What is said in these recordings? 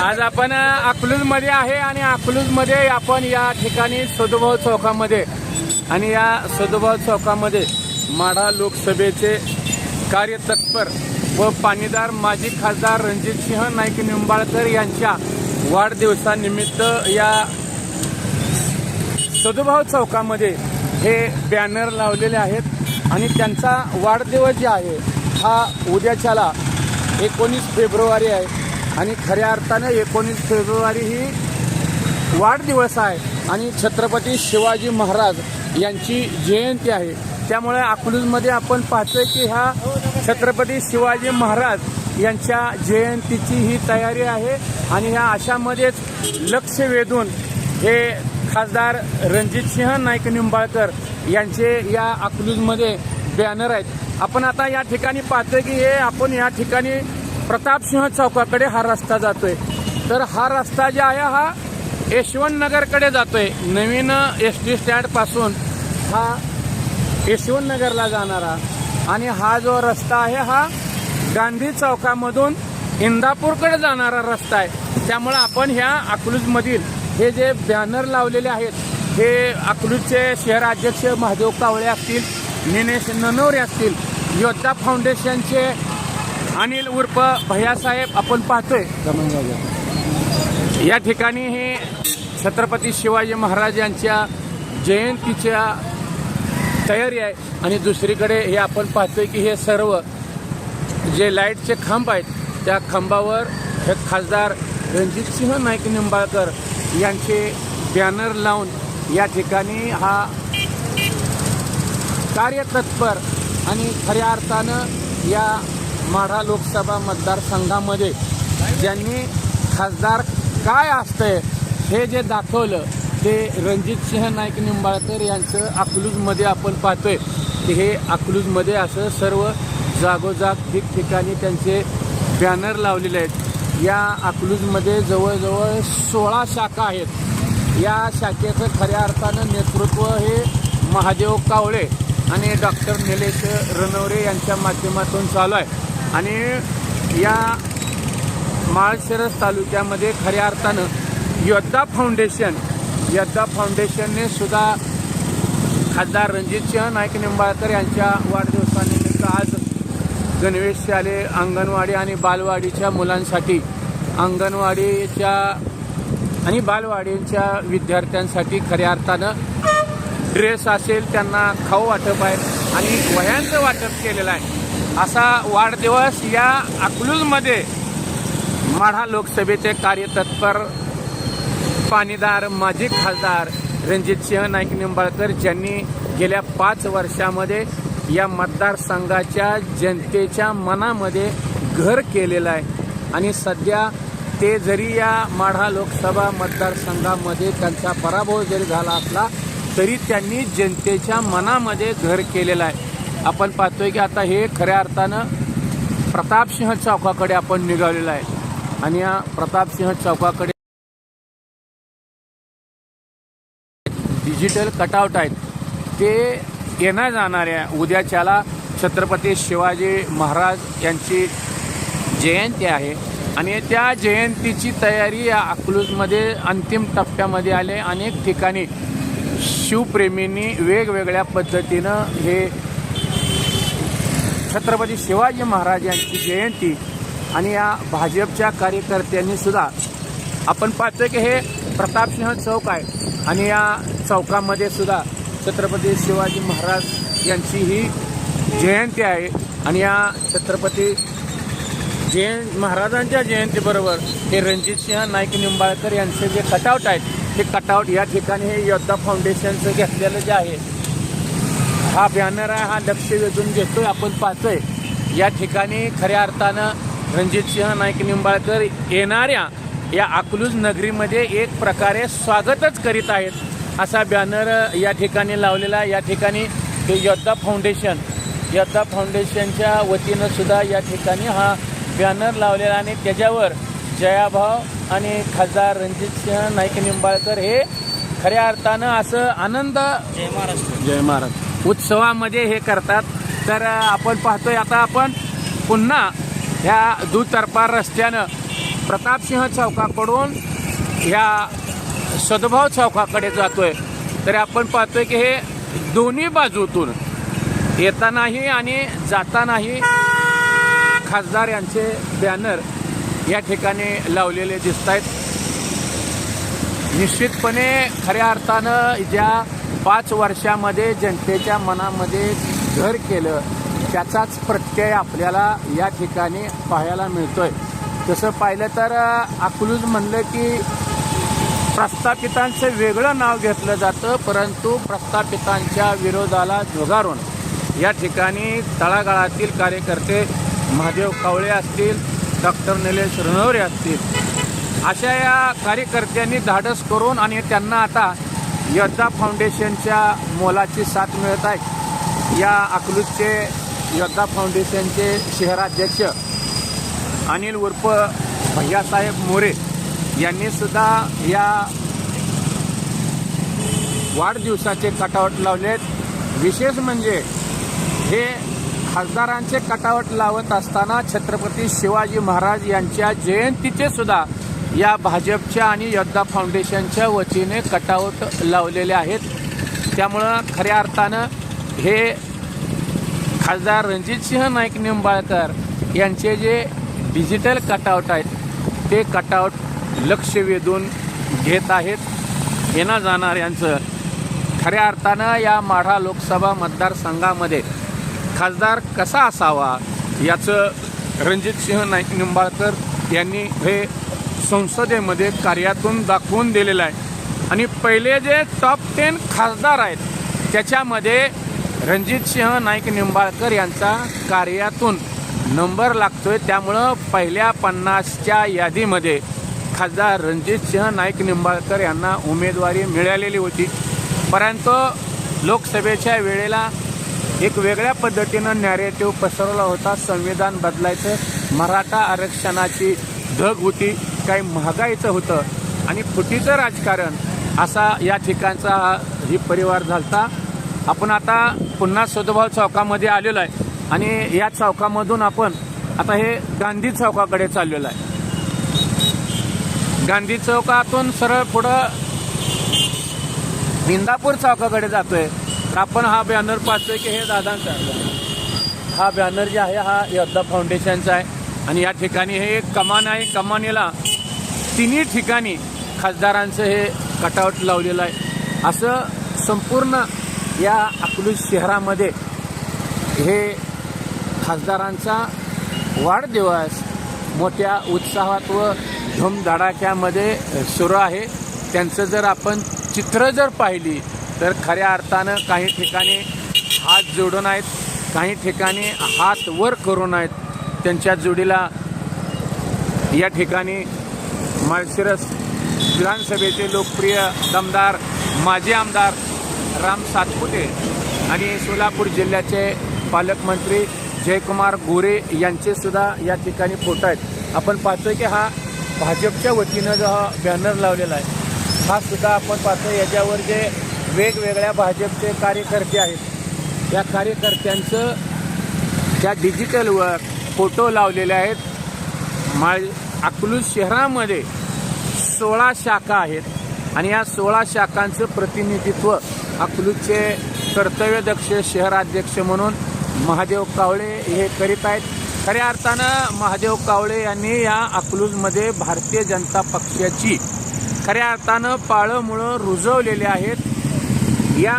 आज आपण अकलूजमध्ये आहे आणि अकलूजमध्ये आपण या ठिकाणी सदुभाव चौकामध्ये आणि या सदुभाव चौकामध्ये माढा लोकसभेचे कार्यतत्पर व पाणीदार माजी खासदार रणजितसिंह नाईक निंबाळकर यांच्या वाढदिवसानिमित्त या सदुभाव चौकामध्ये हे बॅनर लावलेले आहेत आणि त्यांचा वाढदिवस जे आहे हा उद्याच्याला एकोणीस फेब्रुवारी आहे आणि खऱ्या अर्थानं एकोणीस फेब्रुवारी ही वाढदिवस आहे आणि छत्रपती शिवाजी महाराज यांची जयंती आहे. त्यामुळे अकलूजमध्ये आपण पाहतोय की हा छत्रपती शिवाजी महाराज यांच्या जयंतीची ही तयारी आहे आणि ह्या अशामध्येच लक्ष वेधून हे खासदार रणजितसिंह नाईक निंबाळकर यांचे या अकलूजमध्ये बॅनर आहेत. आपण आता या ठिकाणी पाहतोय की हे आपण या ठिकाणी प्रतापसिंह चौकाकडे हा रस्ता जातोय. तर हा रस्ता जे आहे हा यशवंत नगरकडे जातोय. नवीन एस टी स्टँडपासून हा यशवंत नगरला जाणारा. आणि हा जो रस्ता आहे हा गांधी चौकामधून इंदापूरकडे जाणारा रस्ता आहे. त्यामुळे आपण ह्या अकलूजमधील हे जे बॅनर लावलेले आहेत हे अकलूजचे शहराध्यक्ष महादेव कावळे असतील निनेश ननवरे असतील योद्धा फाउंडेशनचे अनिल उर्फ भैयासाहेब आपण पाहतोय. या ठिकाणी हे छत्रपती शिवाजी महाराज यांच्या जयंतीच्या तयारी आहे. आणि दुसरीकडे हे आपण पाहतोय की हे सर्व जे लाईटचे खांब आहेत त्या खांबावर हे खासदार रणजितसिंह नाईक निंबाळकर यांचे बॅनर लावून या ठिकाणी हा कार्यतत्पर आणि खऱ्या अर्थानं या माढा लोकसभा मतदारसंघामध्ये ज्यांनी खासदार काय असतंय हे जे दाखवलं ते रणजितसिंह नाईक निंबाळकर यांचं अकलूजमध्ये आपण पाहतोय. की हे अकलूजमध्ये असं सर्व जागोजाग ठिकठिकाणी त्यांचे बॅनर लावलेले आहेत. या अकलूजमध्ये जवळजवळ सोळा शाखा आहेत. या शाखेचं खऱ्या अर्थानं नेतृत्व हे महादेव कावळे आणि डॉक्टर निलेश रनवरे यांच्या माध्यमातून चालू आहे. आणि या माळशिरस तालुक्यामध्ये खऱ्या अर्थानं योद्धा फाउंडेशन योद्धा फाउंडेशनने सुद्धा खासदार रणजितसिंह नाईक निंबाळकर यांच्या वाढदिवसानिमित्त आज गणवेश शाले अंगणवाडी आणि बालवाडीच्या मुलांसाठी अंगणवाडीच्या आणि बालवाडीच्या विद्यार्थ्यांसाठी खऱ्या अर्थानं ड्रेस असेल त्यांना खाऊ वाटप आहे आणि वह्यांचं वाटप केलेलं आहे. असा वाढदिवस या अकलूजमध्ये माढा लोकसभेचे कार्यतत्पर पाणीदार माजी खासदार रणजितसिंह नाईक निंबाळकर ज्यांनी गेल्या पाच वर्षामध्ये या मतदारसंघाच्या जनतेच्या मनामध्ये घर केलेलं आहे. आणि सध्या ते जरी या माढा लोकसभा मतदारसंघामध्ये त्यांचा पराभव जरी झाला असला तरी त्यांनी जनतेच्या मनामध्ये घर केलेलं आहे. आपण पाहतोय की आता हे खऱ्या अर्थानं प्रतापसिंह चौकाकडे आपण निघालेलं आहे. आणि या प्रतापसिंह चौकाकडे डिजिटल कटआउट आहेत. ते येण्या जाणाऱ्या उद्याच्याला छत्रपती शिवाजी महाराज यांची जयंती आहे. आणि त्या जयंतीची तयारी या अकलूजमध्ये अंतिम टप्प्यामध्ये आले. अनेक ठिकाणी शिवप्रेमींनी वेगवेगळ्या पद्धतीनं हे छत्रपती शिवाजी महाराज यांची जयंती आणि या भाजपच्या कार्यकर्त्यांनी सुद्धा आपण पाहतोय की हे प्रतापसिंह चौक आहे आणि या चौकामध्ये सुद्धा छत्रपती शिवाजी महाराज यांची ही जयंती आहे आणि या छत्रपती जयंत महाराजांच्या जयंतीबरोबर हे रणजितसिंह नाईक निंबाळकर यांचे जे कटआउट आहेत ते कटआउट या ठिकाणी हे योद्धा फाउंडेशनचं घेतलेलं जे आहे हा बॅनर आहे हा लक्ष वेधून घेतोय आपण पाहतोय. या ठिकाणी खऱ्या अर्थानं रणजितसिंह नाईक निंबाळकर येणाऱ्या या अकलूज नगरीमध्ये एक प्रकारे स्वागतच करीत आहेत. असा बॅनर या ठिकाणी लावलेला या ठिकाणी ते योद्धा फाउंडेशन योद्धा फाउंडेशनच्या वतीनं सुद्धा या ठिकाणी हा बॅनर लावलेला आणि त्याच्यावर जयाभाव आणि खासदार रणजितसिंह नाईक निंबाळकर हे खऱ्या अर्थानं असं आनंद जय महाराष्ट्र. जय महाराज उत्सवामध्ये हे करतात. तर आपण पाहतोय आता आपण पुन्हा ह्या दुतर्फा रस्त्यानं प्रतापसिंह चौकाकडून ह्या सद्भाव चौकाकडे जातोय. तर आपण पाहतोय की हे दोन्ही बाजूतून येतानाही आणि जातानाही खासदार यांचे बॅनर या ठिकाणी लावलेले दिसत आहेत निश्चितपणे खऱ्या अर्थानं ज्या पाच वर्षामध्ये जनतेच्या मनामध्ये घर केलं त्याचाच प्रत्यय आपल्याला या ठिकाणी पाहायला मिळतोय. तसं पाहिलं तर अकलूज म्हणलं की प्रस्थापितांचं वेगळं नाव घेतलं जातं परंतु प्रस्थापितांच्या विरोधाला झुगारून या ठिकाणी तळागाळातील कार्यकर्ते महादेव कावळे असतील डॉक्टर निलेश रणवरे असतील. अशा या कार्यकर्त्यांनी धाडस करून आणि त्यांना आता योद्धा फाउंडेशनच्या मोलाची साथ मिळत आहे. या अकलूजचे योद्धा फाउंडेशनचे शहराध्यक्ष अनिल उर्फ भैयासाहेब मोरे यांनी सुद्धा या वाढदिवसाचे कटावट लावलेत. विशेष म्हणजे हे खासदारांचे कटावट लावत असताना छत्रपती शिवाजी महाराज यांच्या जयंतीचे सुद्धा या भाजपच्या आणि योद्धा फाउंडेशनच्या वतीने कटावट लावलेले आहेत. त्यामुळं खऱ्या अर्थानं हे खासदार रणजितसिंह नाईक निंबाळकर यांचे जे डिजिटल कटआउट आहेत ते कटआउट लक्ष वेधून घेत आहेत. येणं जाणाऱ्यांचं खऱ्या अर्थानं या माढा लोकसभा मतदारसंघामध्ये खासदार कसा असावा याचं रणजितसिंह नाईक निंबाळकर यांनी हे संसदेमध्ये कार्यातून दाखवून दिलेलं आहे. आणि पहिले जे टॉप टेन खासदार आहेत त्याच्यामध्ये रणजितसिंह नाईक निंबाळकर यांचा कार्यातून नंबर लागतोय. त्यामुळं पहिल्या पन्नासच्या यादीमध्ये खासदार रणजितसिंह नाईक निंबाळकर यांना उमेदवारी मिळालेली होती. परंतु लोकसभेच्या वेळेला एक वेगळ्या पद्धतीनं नॅरेटिव्ह पसरवला होता. संविधान बदलायचं मराठा आरक्षणाची धग होती काही महागाईचं होतं आणि फुटीचं राजकारण असा या ठिकाणचा हा ही परिवार झालता. आपण आता पुन्हा सदभाव चौकामध्ये आलेलो आहे आणि या चौकामधून आपण आता हे गांधी चौकाकडे चाललेलो आहे. गांधी चौकातून सरळ पुढं इंदापूर चौकाकडे जातोय. आपण हा बॅनर पाहतोय की हे दादांचा. आहे. हा बॅनर जे आहे हा योद्धा फाउंडेशनचा आहे. आणि या ठिकाणी हे एक कमान आहे. कमानीला तिन्ही ठिकाणी खासदारांचं हे कटआउट लावलेलं आहे. असं संपूर्ण या अकलूज शहरामध्ये हे खासदारांचा वाढदिवस मोठ्या उत्साहात व धूमधडाक्यामध्ये सुरू आहे. त्यांचं जर आपण चित्र जर पाहिली तर खऱ्या अर्थानं काही ठिकाणी हात जोडून आहेत काही ठिकाणी हात वर करून आहेत. त्यांच्या जोडीला या ठिकाणी माळशिरस विधानसभेचे लोकप्रिय दमदार माजी आमदार राम सातपुते आणि सोलापूर जिल्ह्याचे पालकमंत्री जयकुमार गोरे यांचेसुद्धा या ठिकाणी फोटो आहेत. आपण पाहतोय की हा भाजपच्या वतीनं जो हा बॅनर लावलेला आहे हा सुद्धा आपण पाहतोय. याच्यावर जे वेगवेगळ्या भाजपचे कार्यकर्ते आहेत. या कार्यकर्त्यांचं त्या डिजिटलवर फोटो लावलेले आहेत. माळ अकलूज शहरामध्ये सोळा शाखा आहेत आणि या सोळा शाखांचं प्रतिनिधित्व अकलूजचे कर्तव्यदक्ष शहराध्यक्ष म्हणून महादेव कावळे हे करीत आहेत. खऱ्या अर्थानं महादेव कावळे यांनी या अकलूजमध्ये भारतीय जनता पक्षाची खऱ्या अर्थानं पाळं मुळं रुजवलेले आहेत. या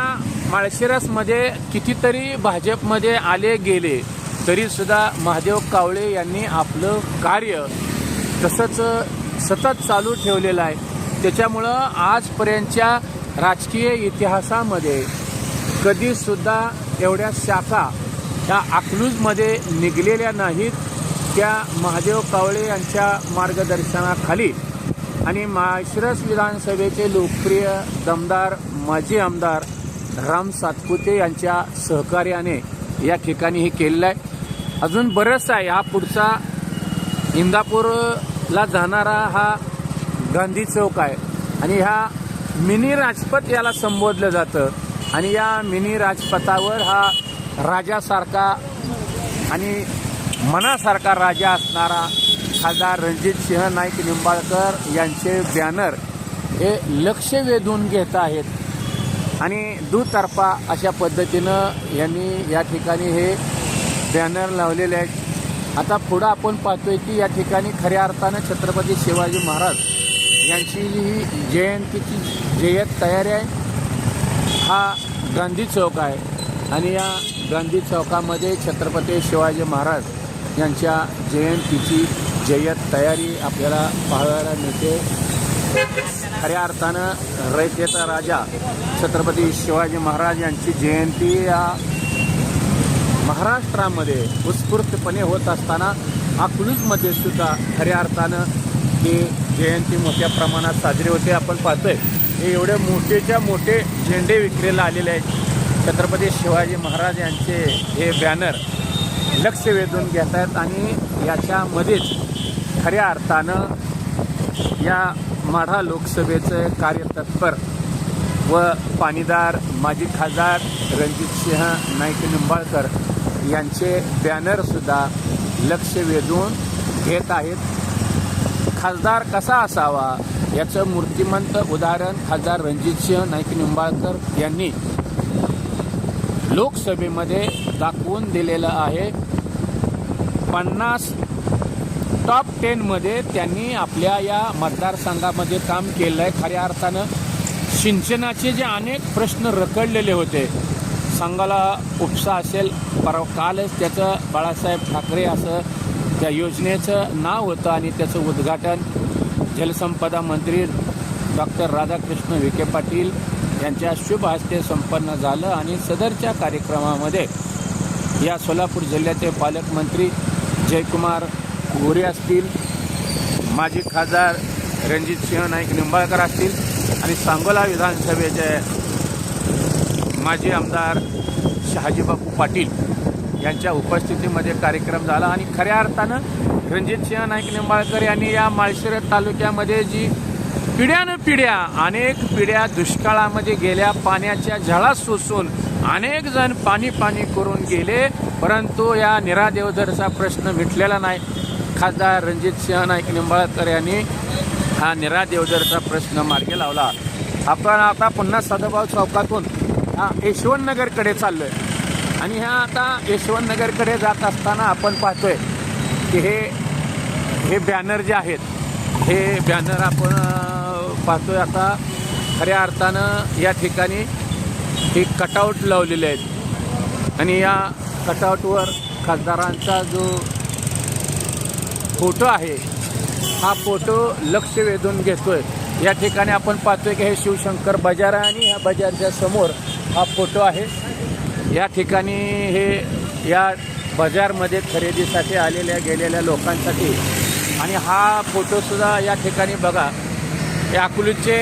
माळशिरसमध्ये कितीतरी भाजपमध्ये आले गेले तरी सुद्धा महादेव कावळे यांनी आपलं कार्य तसंच सतत चालू ठेवलेलं आहे. त्याच्यामुळं आजपर्यंतच्या राजकीय इतिहासामध्ये कधीसुद्धा एवढ्या शाखा ह्या अकलूजमध्ये निघलेल्या नाहीत. त्या महादेव कावळे यांच्या मार्गदर्शनाखाली आणि माळशिरस विधानसभेचे लोकप्रिय दमदार माजी आमदार राम सातपुते यांच्या सहकार्याने या ठिकाणी हे केलेलं आहे. अजून बरंचसं आहे. हा पुढचा इंदापूरला जाणारा हा गांधी चौक आहे. आणि ह्या मिनी राजपथ याला संबोधलं जातं. आणि या मिनी राजपथावर हा राजासारखा आणि मनासारखा राजा असणारा खासदार रणजित सिंह नाईक निंबाळकर यांचे बॅनर हे लक्ष वेधून घेत आहेत. आणि दुतर्फा अशा पद्धतीनं यांनी या ठिकाणी हे बॅनर लावलेले आहेत. आता पुढं आपण पाहतोय की या ठिकाणी खऱ्या अर्थानं छत्रपती शिवाजी महाराज यांची ही जयंतीची जयत तयारी आहे. हा गांधी चौक आहे आणि या गांधी चौकामध्ये छत्रपती शिवाजी महाराज यांच्या जयंतीची जयत तयारी आपल्याला पाहायला मिळते. खऱ्या अर्थानं रयतेचा राजा छत्रपती शिवाजी महाराज यांची जयंती या महाराष्ट्रामध्ये उत्स्फूर्तपणे होत असताना अकलूजमध्ये सुद्धा खऱ्या अर्थानं ही जयंती मोठ्या प्रमाणात साजरी होते. आपण पाहतोय हे एवढे मोठेच्या मोठे झेंडे विक्रीला आलेले आहेत. छत्रपती शिवाजी महाराज यांचे हे बॅनर लक्ष वेधून घेत आहेत आणि याच्यामध्येच खऱ्या अर्थानं या माढा लोकसभेचं कार्यतत्पर व पाणीदार माजी खासदार रणजितसिंह नाईक निंबाळकर यांचे बॅनरसुद्धा लक्ष वेधून घेत आहेत. खासदार कसा असावा याचं मूर्तिमंत उदाहरण खासदार रणजितसिंह नाईक निंबाळकर यांनी लोकसभेमध्ये दाखवून दिलेलं आहे. पन्नास टॉप टेनमध्ये त्यांनी आपल्या या मतदारसंघामध्ये काम केलं आहे खऱ्या अर्थानं सिंचनाचे जे अनेक प्रश्न रखडलेले होते संघाला उपसा असेल परवा कालच त्याचं बाळासाहेब ठाकरे असं त्या योजनेचं नाव होतं आणि त्याचं उद्घाटन जलसंपदा मंत्री डॉक्टर राधाकृष्ण विखे पाटील यांच्या शुभ हस्ते संपन्न झालं आणि सदरच्या कार्यक्रमामध्ये या सोलापूर जिल्ह्याचे पालकमंत्री जयकुमार गोरे असतील माजी खासदार रणजितसिंह नाईक निंबाळकर असतील आणि सांगोला विधानसभेचे माजी आमदार शहाजीबापू पाटील यांच्या उपस्थितीमध्ये कार्यक्रम झाला आणि खऱ्या अर्थानं रणजितसिंह नाईक निंबाळकर यांनी या माळशिरस तालुक्यामध्ये जी पिढ्यानं पिढ्या अनेक पिढ्या दुष्काळामध्ये गेल्या पाण्याच्या झळा सोसून अनेक जण पाणी पाणी करून गेले परंतु या निरादेवधरचा प्रश्न मिटलेला नाही. खासदार रणजित सिंह नाईक निंबाळकर यांनी हा निरा देवदरचा प्रश्न मार्गी लावला. आपण आता पुन्हा सदाभाऊ चौकातून हा यशवंतनगरकडे चाललोय. आणि ह्या आता यशवंतनगरकडे जात असताना आपण पाहतोय की हे हे बॅनर जे आहेत हे बॅनर आपण पाहतोय आता खऱ्या अर्थानं या ठिकाणी हे कटआउट लावलेले आहेत. आणि या कटआउटवर खासदारांचा जो फोटो आहे. हा फोटो लक्ष वेधून घेतोय. या ठिकाणी आपण पाहतोय की हे शिवशंकर बाजार आहे आणि ह्या बाजारच्या समोर हा फोटो आहे. या ठिकाणी हे या बाजारमध्ये खरेदीसाठी आलेल्या गेलेल्या लोकांसाठी आणि हा फोटोसुद्धा या ठिकाणी बघा. हे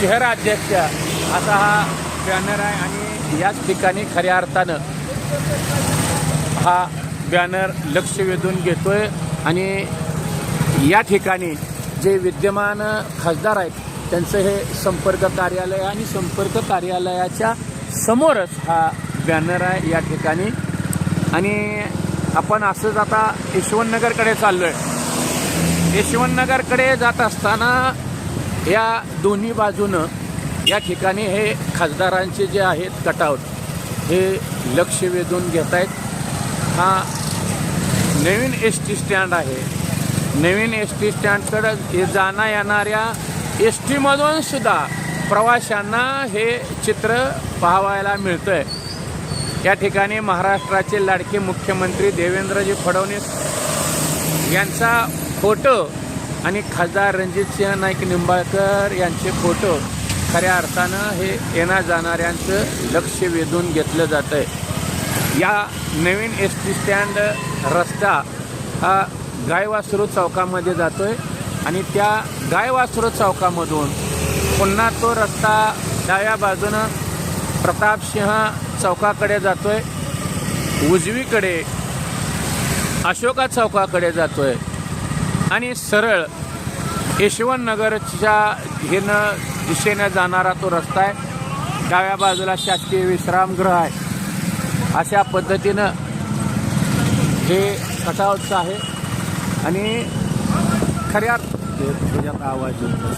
शहर अध्यक्ष असा हा बॅनर आहे आणि याच ठिकाणी खऱ्या अर्थानं हा बॅनर लक्ष वेधून घेतोय. आणि या ठिकाणी जे विद्यमान खासदार आहेत त्यांचं हे संपर्क कार्यालय आणि संपर्क कार्यालयाच्या समोरच हा बॅनर आहे या ठिकाणी. आणि आपण असंच आता यशवंतनगरकडे चाललो आहे यशवंतनगरकडे जात असताना या दोन्ही बाजूनं या ठिकाणी हे खासदारांचे जे आहेत कटआउट हे लक्ष वेधून घेत आहेत हा नवीन एस टी स्टँड आहे. नवीन एस टी स्टँडकडं हे जाणं येणाऱ्या एस टीमधून सुद्धा प्रवाशांना हे चित्र पाहावायला मिळतं आहे या ठिकाणी महाराष्ट्राचे लाडके मुख्यमंत्री देवेंद्रजी फडणवीस यांचा फोटो आणि खासदार रणजितसिंह नाईक निंबाळकर यांचे फोटो खऱ्या अर्थानं हे येण्या जाणाऱ्यांचं लक्ष वेधून घेतलं जातं आहे या नवीन एस टी स्टँड रस्ता हा गायवासरू चौकामध्ये जातो आहे आणि त्या गायवासरू चौकामधून पुन्हा तो रस्ता डाव्या बाजूनं प्रतापसिंह चौकाकडे जातो आहे उजवीकडे अशोका चौकाकडे जातो आहे आणि सरळ यशवंतनगरच्या हेनं दिशेनं जाणारा तो रस्ता आहे. डाव्या बाजूला शासकीय विश्रामगृह आहे. अशा पद्धतीनं हे कटावटचं आहे. आणि खऱ्या ते त्याच्यात आवाज आहे ना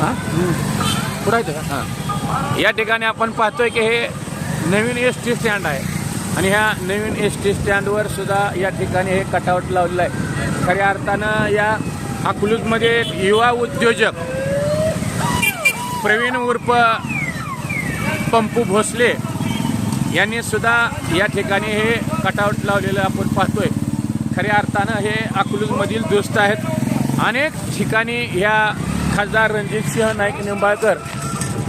हां? पुढं आहे का? हां. या ठिकाणी आपण पाहतोय की हे नवीन एस टी स्टँड आहे. आणि ह्या नवीन एस टी स्टँडवर सुद्धा या ठिकाणी हे कटावट लावलेलं आहे. खऱ्या अर्थानं या अकलूजमध्ये युवा उद्योजक प्रवीण उर्फ पंपू भोसले यांनी सुद्धा या ठिकाणी हे कटआउट लावलेलं आपण पाहतोय. खऱ्या अर्थानं हे अकलूजमधील दोस्त आहेत. अनेक ठिकाणी ह्या खासदार रणजितसिंह नाईक निंबाळकर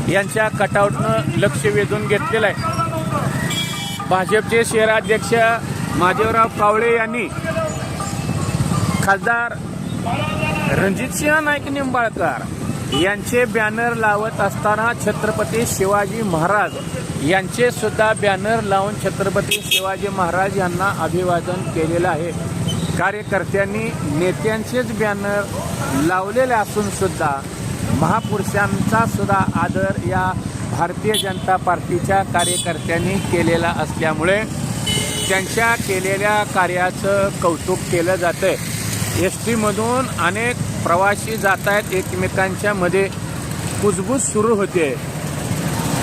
यांच्या कटआउटनं लक्ष वेधून घेतलेलं आहे. भाजपचे शहराध्यक्ष महादेवराव कावळे यांनी खासदार रणजितसिंह नाईक निंबाळकर यांचे बॅनर लावत असताना छत्रपती शिवाजी महाराज यांचे सुद्धा बॅनर लावून छत्रपती शिवाजी महाराज यांना अभिवादन केलेलं आहे. कार्यकर्त्यांनी नेत्यांचेच बॅनर लावलेले असून सुद्धा महापुरुषांचा सुद्धा आदर या भारतीय जनता पार्टीच्या कार्यकर्त्यांनी केलेला असल्यामुळे त्यांच्या केलेल्या कार्याचं कौतुक केलं जातं एस टीमधून अनेक प्रवासी जात आहेत एकमेकांच्या मध्ये कुजबूज सुरू होते.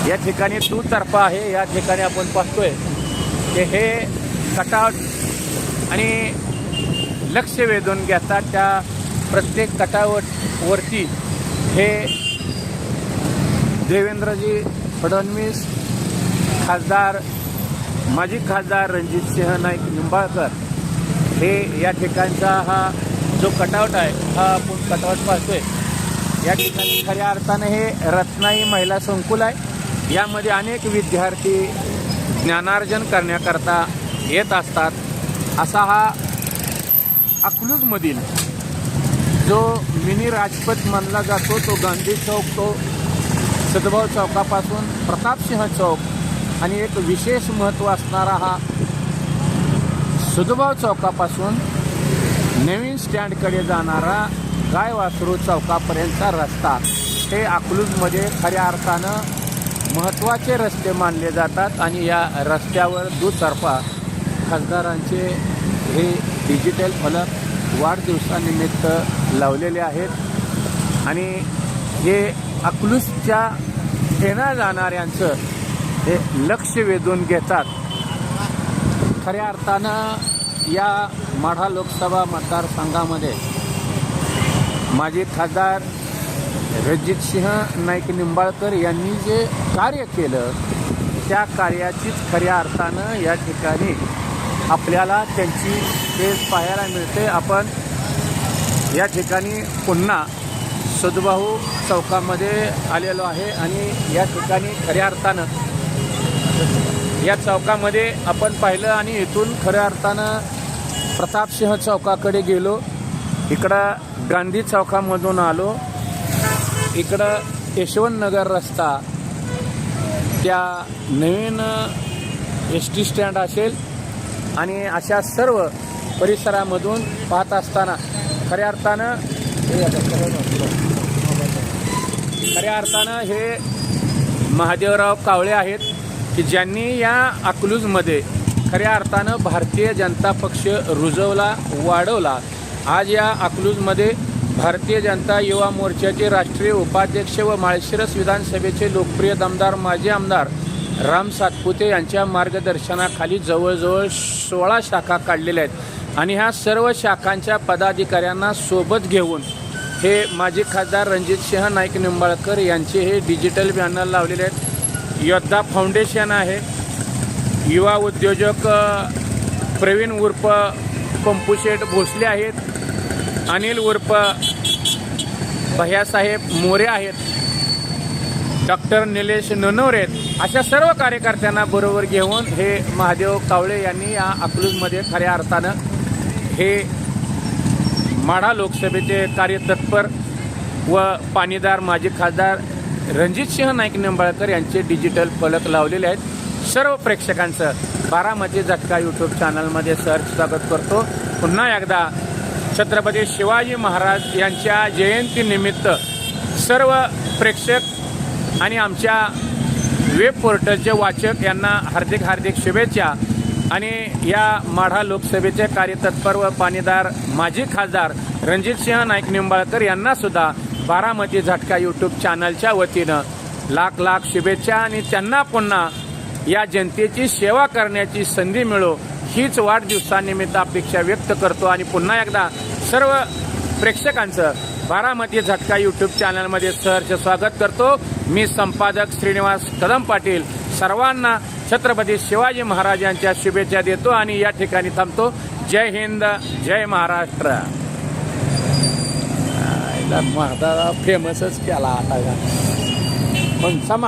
या ठिकाणी दुतर्फा आहे या ठिकाणी आपण पाहतोय की हे कटावट आणि लक्ष वेधून घेतात त्या प्रत्येक कटावट वरती हे देवेंद्रजी फडणवीस खासदार माजी खासदार रणजितसिंह नाईक निंबाळकर हे या ठिकाणचा हा जो कटआउट आहे हा आपण कटआउट पाहतोय. या ठिकाणी खऱ्या अर्थाने हे रत्नाई महिला संकुल आहे. यामध्ये अनेक विद्यार्थी ज्ञानार्जन करण्याकरता येत असतात. असा हा अकलूजमधील जो मिनी राजपथ मानला जातो तो गांधी चौक तो सद्भाव चौकापासून प्रतापसिंह चौक आणि एक विशेष महत्त्व असणारा हा सद्भाव चौकापासून नवीन स्टँडकडे जाणारा गाय वासरू चौकापर्यंतचा रस्ता. हे अकलूजमध्ये खऱ्या अर्थानं महत्त्वाचे रस्ते मानले जातात आणि या रस्त्यावर दुतर्फा खासदारांचे हे डिजिटल फलक वाढदिवसानिमित्त लावलेले आहेत. आणि हे अकलूजच्या येण्या जाणाऱ्यांचं हे लक्ष वेधून घेतात. खऱ्या अर्थानं या माढा लोकसभा मतदारसंघामध्ये माजी खासदार रणजितसिंह नाईक निंबाळकर यांनी जे कार्य केलं त्या कार्याचीच खऱ्या अर्थानं या ठिकाणी आपल्याला त्यांची तेज पाहायला मिळते. आपण या ठिकाणी पुन्हा सद्भाऊ चौकामध्ये आलेलो आहे आणि या ठिकाणी खऱ्या अर्थानं या चौकामध्ये आपण पाहिलं आणि इथून खऱ्या अर्थानं प्रतापसिंह चौकाकडे गेलो. इकडं गांधी चौकामधून आलो. इकडं यशवंतनगर रस्ता. त्या नवीन एस टी स्टँड असेल आणि अशा सर्व परिसरामधून पाहत असताना खऱ्या अर्थानं खऱ्या अर्थानं हे महादेवराव कावळे आहेत की ज्यांनी या अकलूजमध्ये खऱ्या अर्थानं भारतीय जनता पक्ष रुजवला वाढवला. आज या अकलूजमध्ये भारतीय जनता युवा मोर्चाचे राष्ट्रीय उपाध्यक्ष व माळशिरस विधानसभेचे लोकप्रिय दमदार माजी आमदार राम सातपुते यांच्या मार्गदर्शनाखाली जवळजवळ सोळा शाखा काढलेल्या आहेत. आणि ह्या सर्व शाखांच्या पदाधिकाऱ्यांना सोबत घेऊन हे माजी खासदार रणजितसिंह नाईक निंबाळकर यांचे हे डिजिटल बॅनर लावलेले आहेत. योद्धा फाउंडेशन आहे. युवा उद्योजक प्रवीण उर्फ पंपूशेठ भोसले आहेत. अनिल उर्फ भैयासाहेब मोरे आहेत. डॉक्टर निलेश ननोरे आहेत. अशा सर्व कार्यकर्त्यांना बरोबर घेऊन हे महादेव कावळे यांनी या अकलूजमध्ये खऱ्या अर्थानं हे माढा लोकसभेचे कार्यतत्पर व पाणीदार माजी खासदार रणजितसिंह नाईक निंबाळकर यांचे डिजिटल फलक लावलेले आहेत. सर्व प्रेक्षकांचं बारामती झटका यूट्यूब चॅनलमध्ये सर स्वागत करतो. पुन्हा एकदा छत्रपती शिवाजी महाराज यांच्या जयंतीनिमित्त सर्व प्रेक्षक आणि आमच्या वेब पोर्टलचे वाचक यांना हार्दिक हार्दिक शुभेच्छा. आणि या माढा लोकसभेचे कार्यतत्पर व पाणीदार माजी खासदार रणजितसिंह नाईक निंबाळकर यांनासुद्धा बारामती झटका यूट्यूब चॅनलच्या वतीनं लाख लाख शुभेच्छा आणि त्यांना पुन्हा या जनतेची सेवा करण्याची संधी मिळो हीच वाढदिवसानिमित्त अपेक्षा व्यक्त करतो. आणि पुन्हा एकदा सर्व प्रेक्षकांचं बारामती झटका यूट्यूब चॅनलमध्ये सहर्ष स्वागत करतो. मी संपादक श्रीनिवास कदम पाटील. सर्वांना छत्रपती शिवाजी महाराजांच्या शुभेच्छा देतो आणि या ठिकाणी थांबतो. जय हिंद जय महाराष्ट्र. फेमसच केला आता. पण समा